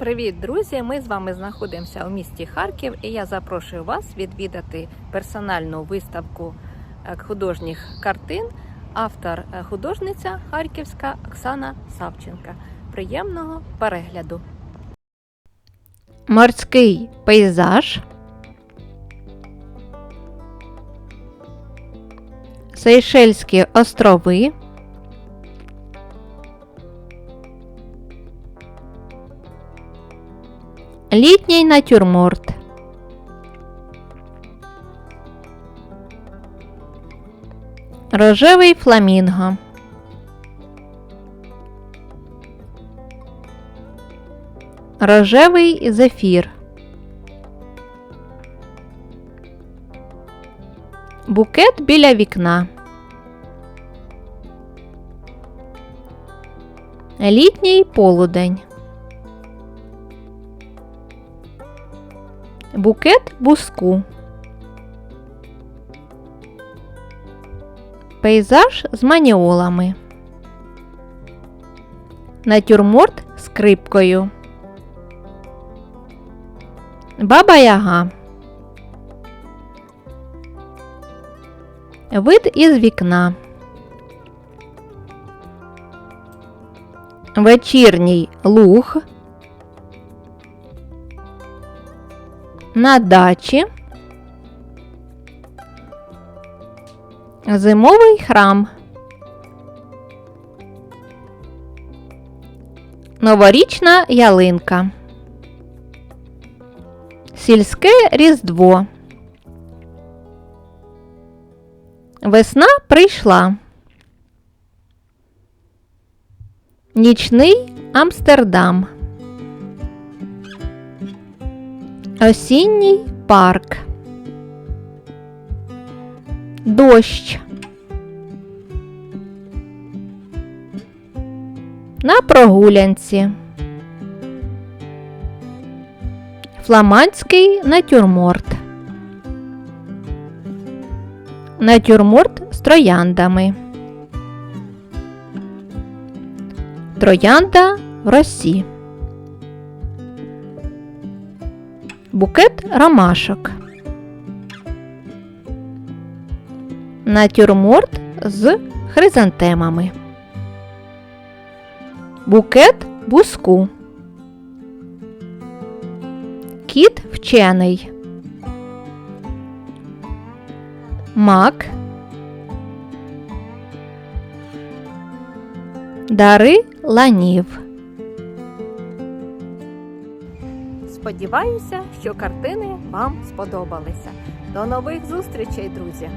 Привіт, друзі! Ми з вами знаходимося у місті Харків, і я запрошую вас відвідати персональну виставку е, художніх картин. Автор е, художниця Харківська Оксана Савченка. Приємного перегляду. Морський пейзаж. Сейшельські острови. Літній натюрморт. Рожевий фламінго. Рожевий зефір. Букет біля вікна. Літній полудень. Букет буску. Пейзаж з маніолами. Натюрморт скрипкою. Баба Яга. Вид із вікна. Вечірній луг. На дачі. Зимовий храм. Новорічна ялинка. Сільське різдво. Весна прийшла. Нічний Амстердам. Осінній парк. Дощ. На прогулянці. Фламандський натюрморт. Натюрморт з трояндами. Троянда в росі. Букет ромашок. Натюрморт з хризантемами. Букет буску. Кіт вчений. Мак. Дари ланів. Сподіваюся, що картини вам сподобалися. До нових зустрічей, друзі!